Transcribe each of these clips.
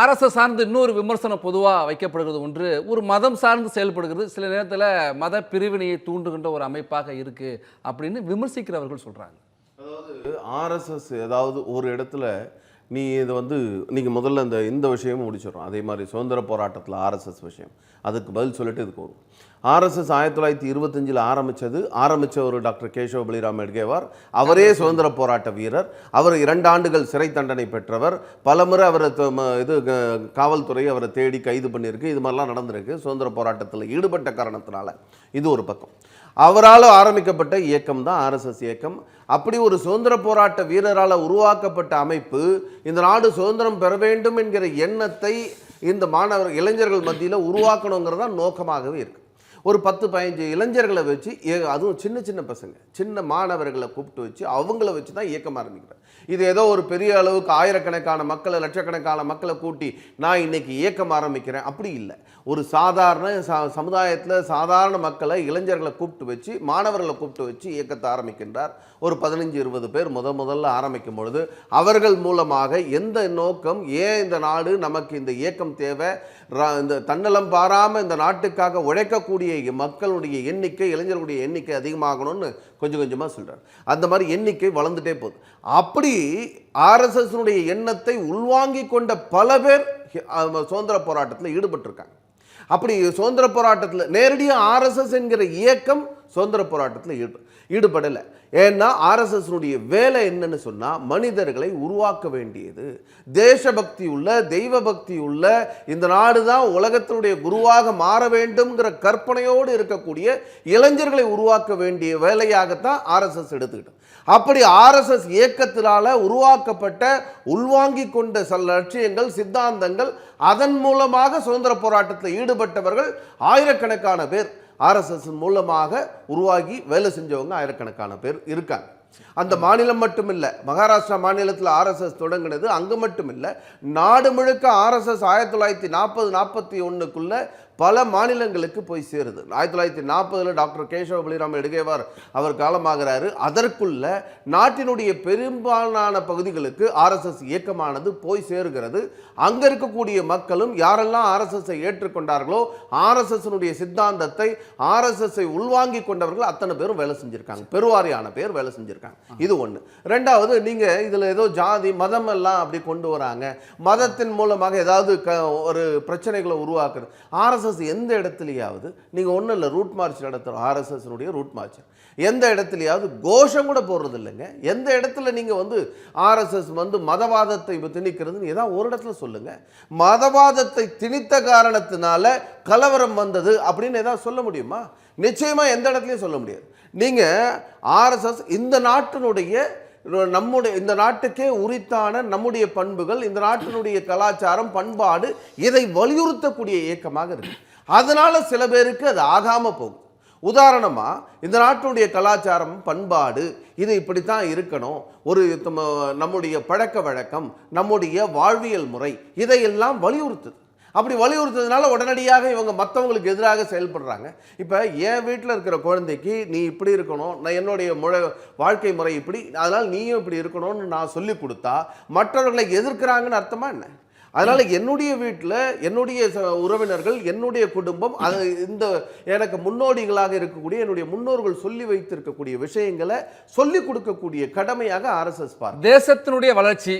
அரசை சார்ந்து இன்னொரு விமர்சனம் பொதுவாக வைக்கப்படுகிறது ஒன்று ஒரு மதம் சார்ந்து செயல்படுகிறது. சில நேரத்தில் மத பிரிவினையை தூண்டுகின்ற ஒரு அமைப்பாக இருக்குது அப்படின்னு விமர்சிக்கிறவர்கள் சொல்கிறாங்க அதாவது ஆர்எஸ்எஸ் ஏதாவது ஒரு இடத்துல நீ இது வந்து நீங்கள் முதல்ல இந்த இந்த விஷயமும் முடிச்சிடுறோம். அதே மாதிரி சுதந்திர போராட்டத்தில் ஆர்எஸ்எஸ் விஷயம். அதுக்கு பதில் சொல்லிட்டு இதுக்கு வரும் ஆர்எஸ்எஸ் ஆயிரத்தி தொள்ளாயிரத்தி இருபத்தஞ்சில் ஆரம்பித்தது ஆரம்பித்தவர் டாக்டர் கேசவ பலிராம் எட்கேவார் அவரே சுதந்திர போராட்ட வீரர். அவர் இரண்டு ஆண்டுகள் சிறை தண்டனை பெற்றவர். பலமுறை அவரை இது காவல்துறை அவரை தேடி கைது பண்ணியிருக்கு. இது மாதிரிலாம் நடந்திருக்கு. சுதந்திர போராட்டத்தில் ஈடுபட்ட காரணத்தினால. இது ஒரு பக்கம். அவரால் ஆரம்பிக்கப்பட்ட இயக்கம் தான் ஆர்எஸ்எஸ் இயக்கம். அப்படி ஒரு சுதந்திர போராட்ட வீரரால் உருவாக்கப்பட்ட அமைப்பு இந்த நாடு சுதந்திரம் பெற வேண்டும் என்கிற எண்ணத்தை இந்த மாணவர் இளைஞர்கள் மத்தியில் உருவாக்கணுங்கிறதான் நோக்கமாகவே இருக்குது ஒரு பத்து பதினஞ்சு இளைஞர்களை வச்சு ஏ- அதுவும் சின்ன சின்ன பசங்க சின்ன மாணவர்களை கூப்பிட்டு வச்சு அவங்கள வச்சு தான் இயக்கம் ஆரம்பிக்கிறார். இது ஏதோ ஒரு பெரிய அளவுக்கு ஆயிரக்கணக்கான மக்களை லட்சக்கணக்கான மக்களை கூட்டி நான் இன்னைக்கு இயக்கம் ஆரம்பிக்கிறேன். அப்படி இல்லை. ஒரு சாதாரண ச சமுதாயத்தில் சாதாரண மக்களை இளைஞர்களை கூப்பிட்டு வச்சு மாணவர்களை கூப்பிட்டு வச்சு இயக்கத்தை ஆரம்பிக்கின்றார். ஒரு பதினஞ்சு இருபது பேர் முத முதல்ல ஆரம்பிக்கும் பொழுது அவர்கள் மூலமாக எந்த நோக்கம் ஏன் இந்த நாடு நமக்கு இந்த இயக்கம் தேவை? ர- இந்த தன்னலம் பாராமல் இந்த நாட்டுக்காக உழைக்கக்கூடிய மக்களுடைய எண்ணிக்கை இளைஞர்களுடைய எண்ணிக்கை அதிகமாகணும்னு கொஞ்சம் கொஞ்சமாக சொல்கிறார் அந்த மாதிரி எண்ணிக்கை வளர்ந்துட்டே போகுது. அப்படி ஆர்எஸ்எஸ்னுடைய எண்ணத்தை உள்வாங்கி கொண்ட பல பேர் சுதந்திர போராட்டத்தில் ஈடுபட்டிருக்காங்க. அப்படி சுதந்திர போராட்டத்தில் நேரடியாக ஆர்எஸ்எஸ் என்கிற இயக்கம் சுதந்திர போராட்டத்தில் ஈடு ஈடுபடலை. ஏன்னா ஆர்எஸ்எஸ்னுடைய வேலை என்னன்னு சொன்னால் மனிதர்களை உருவாக்க வேண்டியது. தேசபக்தி உள்ள தெய்வ பக்தி உள்ள இந்த நாடு தான் உலகத்தினுடைய குருவாக மாற வேண்டும்ங்கிற கற்பனையோடு இருக்கக்கூடிய இளைஞர்களை உருவாக்க வேண்டிய வேலையாகத்தான் ஆர்எஸ்எஸ் எடுத்துக்கிட்டோம். அப்படி ஆர்எஸ்எஸ் இயக்கத்தினால் உருவாக்கப்பட்ட உள்வாங்கி கொண்ட சில லட்சியங்கள் சித்தாந்தங்கள் அதன் மூலமாக சுதந்திர போராட்டத்தில் ஈடுபட்டவர்கள் ஆயிரக்கணக்கான பேர். ஆர்எஸ்எஸ் மூலமாக உருவாகி வேலை செஞ்சவங்க ஆயிரக்கணக்கான பேர் இருக்காங்க. அந்த மாநிலம் மட்டும் இல்லை மகாராஷ்டிரா மாநிலத்தில் ஆர்எஸ்எஸ் தொடங்கினது அங்கே மட்டும் இல்லை நாடு முழுக்க ஆர்எஸ்எஸ் ஆயிரத்தி தொள்ளாயிரத்தி நாற்பது நாற்பத்தி ஒன்றுக்குள்ளே பல மாநிலங்களுக்கு போய் சேருது. ஆயிரத்தி தொள்ளாயிரத்தி நாற்பதில் டாக்டர் கேசவ பலிராம எடுகேவார் அவர் காலமாகிறாரு. அதற்குள்ள நாட்டினுடைய பெரும்பாலான பகுதிகளுக்கு ஆர்எஸ்எஸ் இயக்கமானது போய் சேருகிறது. அங்கே இருக்கக்கூடிய மக்களும் யாரெல்லாம் ஆர்எஸ்எஸ்ஸை ஏற்றுக்கொண்டார்களோ ஆர்எஸ்எஸ்னுடைய சித்தாந்தத்தை ஆர்எஸ்எஸ்ஸை உள்வாங்கி கொண்டவர்கள் அத்தனை பேரும் வேலை செஞ்சுருக்காங்க. பெருவாரியான பேர் வேலை செஞ்சுருக்காங்க. இது ஒன்று ரெண்டாவது நீங்கள் இதில் ஏதோ ஜாதி மதம் எல்லாம் அப்படி கொண்டு வராங்க. மதத்தின் மூலமாக ஏதாவது க ஒரு பிரச்சனைகளை உருவாக்குறது ஆர்எஸ்எஸ் எந்த இடத்துலையாவது நீங்கள் ஒன்றும் இல்லை ரூட் மார்ச் நடத்துகிறோம் ஆர்எஸ்எஸ்னுடைய ரூட் மார்ச் எந்த இடத்துலையாவது கோஷம் கூட போடுறது இல்லைங்க. எந்த இடத்துல நீங்கள் வந்து ஆர்எஸ்எஸ் வந்து மதவாதத்தை திணிக்கிறதுன்னு ஏதாவது ஒரு இடத்துல சொல்லுங்கள் மதவாதத்தை திணித்த காரணத்தினால கலவரம் வந்தது அப்படின்னு ஏதாவது சொல்ல முடியுமா? நிச்சயமாக எந்த இடத்துலையும் சொல்ல முடியாது. நீங்கள் ஆர்எஸ்எஸ் இந்த நாட்டினுடைய நம்முடைய இந்த நாட்டுக்கே உரித்தான நம்முடைய பண்புகள் இந்த நாட்டினுடைய கலாச்சாரம் பண்பாடு இதை வலியுறுத்தக்கூடிய இயக்கமாக இருக்கு. அதனால சில பேருக்கு அது ஆகாம போகும். உதாரணமா இந்த நாட்டினுடைய கலாச்சாரம் பண்பாடு இது இப்படித்தான் இருக்கணும். ஒரு நம்முடைய பழக்க வழக்கம் நம்முடைய வாழ்வியல் முறை இதையெல்லாம் வலியுறுத்துது. அப்படி வலியுறுத்ததுனால உடனடியாக இவங்க மற்றவங்களுக்கு எதிராக செயல்படுறாங்க. இப்போ என் வீட்டில் இருக்கிற குழந்தைக்கு நீ இப்படி இருக்கணும் நான் என்னுடைய முழ வாழ்க்கை முறை இப்படி அதனால் நீயும் இப்படி இருக்கணும்னு நான் சொல்லி கொடுத்தா மற்றவர்களை எதிர்க்கிறாங்கன்னு அர்த்தமா என்ன? அதனால் என்னுடைய வீட்டில் என்னுடைய ச- உறவினர்கள் என்னுடைய குடும்பம் அது இந்த எனக்கு முன்னோடிகளாக இருக்கக்கூடிய என்னுடைய முன்னோர்கள் சொல்லி வைத்திருக்கக்கூடிய விஷயங்களை சொல்லி கொடுக்கக்கூடிய கடமையாக ஆர்எஸ்எஸ் பார்க்க தேசத்தினுடைய வளர்ச்சி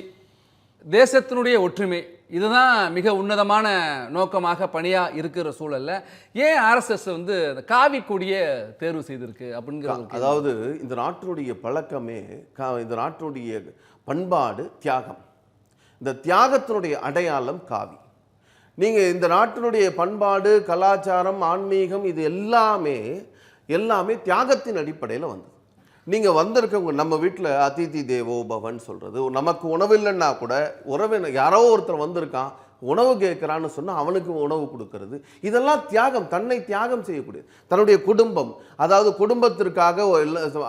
தேசத்தினுடைய ஒற்றுமை. இதுதான் மிக உன்னதமான நோக்கமாக பணியாக இருக்கிற சூழலில் ஏன் ஆர்எஸ்எஸ் வந்து அந்த காவி கொடியை தேர்வு செய்திருக்கு அப்படிங்கிற அதாவது இந்த நாட்டினுடைய பழக்கமே கா- இந்த நாட்டினுடைய பண்பாடு தியாகம். இந்த தியாகத்தினுடைய அடையாளம் காவி. நீங்கள் இந்த நாட்டினுடைய பண்பாடு கலாச்சாரம் ஆன்மீகம் இது எல்லாமே எல்லாமே தியாகத்தின் அடிப்படையில் வந்தது. நீங்கள் வந்திருக்கவங்க நம்ம வீட்டில் அதிதி தேவோ பவன் சொல்கிறது நமக்கு உணவு இல்லைன்னா கூட உறவினர் யாரோ ஒருத்தர் வந்திருக்கான் உணவு கேட்குறான்னு சொன்னால் அவனுக்கு உணவு கொடுக்கறது. இதெல்லாம் தியாகம் தன்னை தியாகம் செய்யக்கூடியது. தன்னுடைய குடும்பம் அதாவது குடும்பத்திற்காக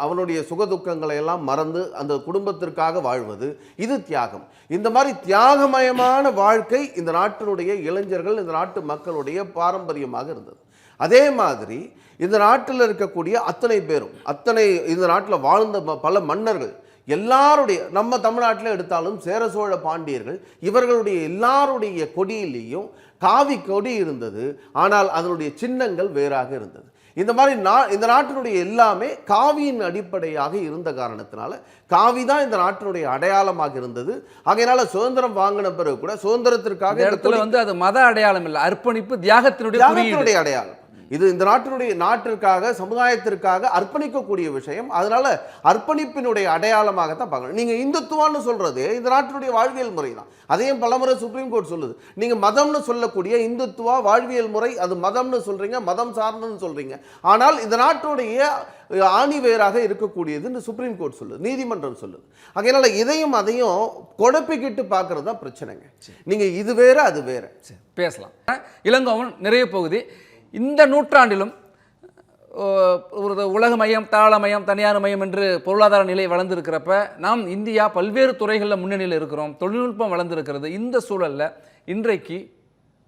அவனுடைய சுகதுக்கங்களை எல்லாம் மறந்து அந்த குடும்பத்திற்காக வாழ்வது இது தியாகம். இந்த மாதிரி தியாகமயமான வாழ்க்கை இந்த நாட்டினுடைய இளைஞர்கள் இந்த நாட்டு மக்களுடைய பாரம்பரியமாக இருந்தது. அதே மாதிரி இந்த நாட்டில் இருக்கக்கூடிய அத்தனை பேரும் அத்தனை இந்த நாட்டில் வாழ்ந்த பல மன்னர்கள் எல்லாருடைய நம்ம தமிழ்நாட்டில் எடுத்தாலும் சேர சோழ பாண்டியர்கள் இவர்களுடைய எல்லாருடைய கொடியிலேயும் காவி கொடி இருந்தது ஆனால் அதனுடைய சின்னங்கள் வேறாக இருந்தது. இந்த மாதிரி நா இந்த நாட்டினுடைய எல்லாமே காவியின் அடிப்படையாக இருந்த காரணத்தினால காவி தான் இந்த நாட்டினுடைய அடையாளமாக இருந்தது. ஆகையினால சுதந்திரம் வாங்கின பிறகு கூட சுதந்திரத்திற்காக இடத்துல வந்து அது மத அடையாளம் இல்லை அர்ப்பணிப்பு தியாகத்தினுடைய அடையாளம். இது இந்த நாட்டினுடைய நாட்டிற்காக சமுதாயத்திற்காக அர்ப்பணிக்கக்கூடிய விஷயம். அதனால அர்ப்பணிப்பினுடைய அடையாளமாகத்தான் பார்க்கணும். நீங்க இந்துத்துவான்னு சொல்றது இந்த நாட்டினுடைய வாழ்வியல் முறை தான். அதையும் பலமுறை சுப்ரீம் கோர்ட் சொல்லுது. நீங்க மதம்னு சொல்லக்கூடிய இந்துத்துவா வாழ்வியல் முறை அது மதம்னு சொல்றீங்க மதம் சார்ந்ததுன்னு சொல்றீங்க. ஆனால் இந்த நாட்டுடைய ஆணி வேராக இருக்கக்கூடியதுன்னு சுப்ரீம் கோர்ட் சொல்லுது நீதிமன்றம் சொல்லுது. அதனால இதையும் அதையும் குழப்பிக்கிட்டு பார்க்கறது தான் பிரச்சனைங்க. நீங்க இது வேற அது வேற. பேசலாம். இளங்கோவன் நிறைய பகுதி. இந்த நூற்றாண்டிலும் ஓ, ஒரு உலகமயம் தாளமயம் தனியார் மயம் என்று பொருளாதார நிலை வளர்ந்துருக்கிறப்ப நாம் இந்தியா பல்வேறு துறைகளில் முன்னணியில் இருக்கிறோம் தொழில்நுட்பம் வளர்ந்துருக்கிறது. இந்த சூழலில் இன்றைக்கு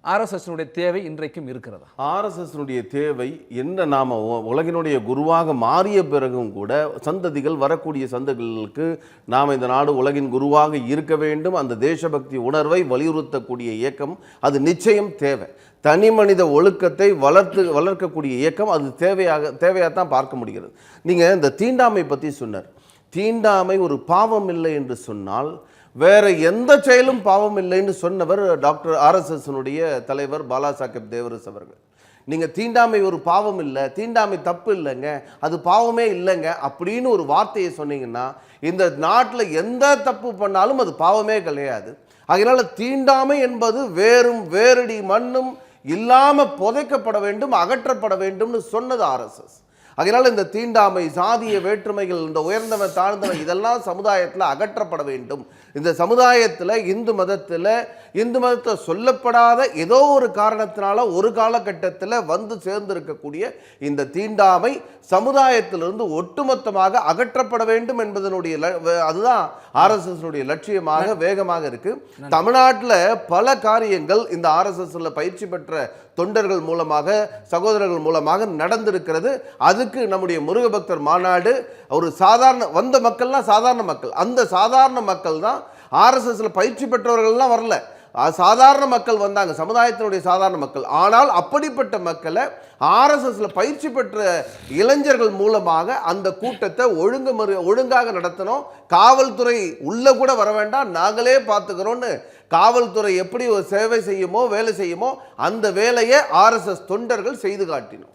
ஆர்எஸ்எஸ்னுடைய தேவை இன்றைக்கும் இருக்கிறதா? ஆர்எஸ்எஸ்னுடைய தேவை என்ன? நாம் உலகினுடைய குருவாக மாறிய பிறகும் கூட சந்ததிகள் வரக்கூடிய சந்ததிகளுக்கு நாம் இந்த நாடு உலகின் குருவாக இருக்க வேண்டும். அந்த தேசபக்தி உணர்வை வலியுறுத்தக்கூடிய இயக்கம் அது நிச்சயம் தேவை. தனி மனித ஒழுக்கத்தை வளர்த்து வளர்க்கக்கூடிய இயக்கம் அது தேவையாக தேவையாக தான் பார்க்க முடிகிறது. நீங்கள் இந்த தீண்டாமை பற்றி சொன்னார். தீண்டாமை ஒரு பாவம் இல்லை என்று சொன்னால் வேற எந்த செயலும் பாவம் இல்லைன்னு சொன்னவர் டாக்டர் ஆர்எஸ்எஸ்னுடைய தலைவர் பாலா சாஹேப் தேவரஸ் அவர்கள். நீங்கள் தீண்டாமை ஒரு பாவம் இல்லை தீண்டாமை தப்பு இல்லைங்க அது பாவமே இல்லைங்க அப்படின்னு ஒரு வார்த்தையை சொன்னீங்கன்னா இந்த நாட்டில் எந்த தப்பு பண்ணாலும் அது பாவமே கிடையாது. அதனால் தீண்டாமை என்பது வேறும் வேரடி மண்ணும் இல்லாமல் புதைக்கப்பட வேண்டும் அகற்றப்பட வேண்டும்னு சொன்னது ஆர்எஸ்எஸ். அதனால் இந்த தீண்டாமை சாதிய வேற்றுமைகள் இந்த உயர்ந்தவன் தாழ்ந்தவன் இதெல்லாம் சமுதாயத்தில் அகற்றப்பட வேண்டும். இந்த சமுதாயத்தில் இந்து மதத்தில் இந்து மதத்தில் சொல்லப்படாத ஏதோ ஒரு காரணத்தினால ஒரு காலகட்டத்தில் வந்து சேர்ந்திருக்கக்கூடிய இந்த தீண்டாமை சமுதாயத்திலிருந்து ஒட்டுமொத்தமாக அகற்றப்பட வேண்டும் என்பதனுடைய அதுதான் ஆர்எஸ்எஸ்னுடைய லட்சியமாக வேகமாக இருக்கு. தமிழ்நாட்டில் பல காரியங்கள் இந்த ஆர்எஸ்எஸ்ல பயிற்சி பெற்ற தொண்டர்கள் மூலமாக சகோதரர்கள் மூலமாக நடந்திருக்கிறது. அதுக்கு நம்முடைய முருகபக்தர் மாநாடு ஒரு சாதாரண வந்த மக்கள்லாம் சாதாரண மக்கள். அந்த சாதாரண மக்கள் தான் ஆர்எஸ்எஸ்ல பயிற்சி பெற்றவர்கள்லாம் வரல. சாதாரண மக்கள் வந்தாங்க சமுதாயத்தினுடைய சாதாரண மக்கள். ஆனால் அப்படிப்பட்ட மக்களை ஆர்எஸ்எஸ்ல பயிற்சி பெற்ற இளைஞர்கள் மூலமாக அந்த கூட்டத்தை ஒழுங்கு முறை ஒழுங்காக நடத்தணும். காவல்துறை உள்ள கூட வர வேண்டாம் நாங்களே பார்த்துக்கிறோன்னு காவல்துறை எப்படி ஒரு சேவை செய்யுமோ வேலை செய்யுமோ அந்த வேலையை ஆர்எஸ்எஸ் தொண்டர்கள் செய்து காட்டினோம்.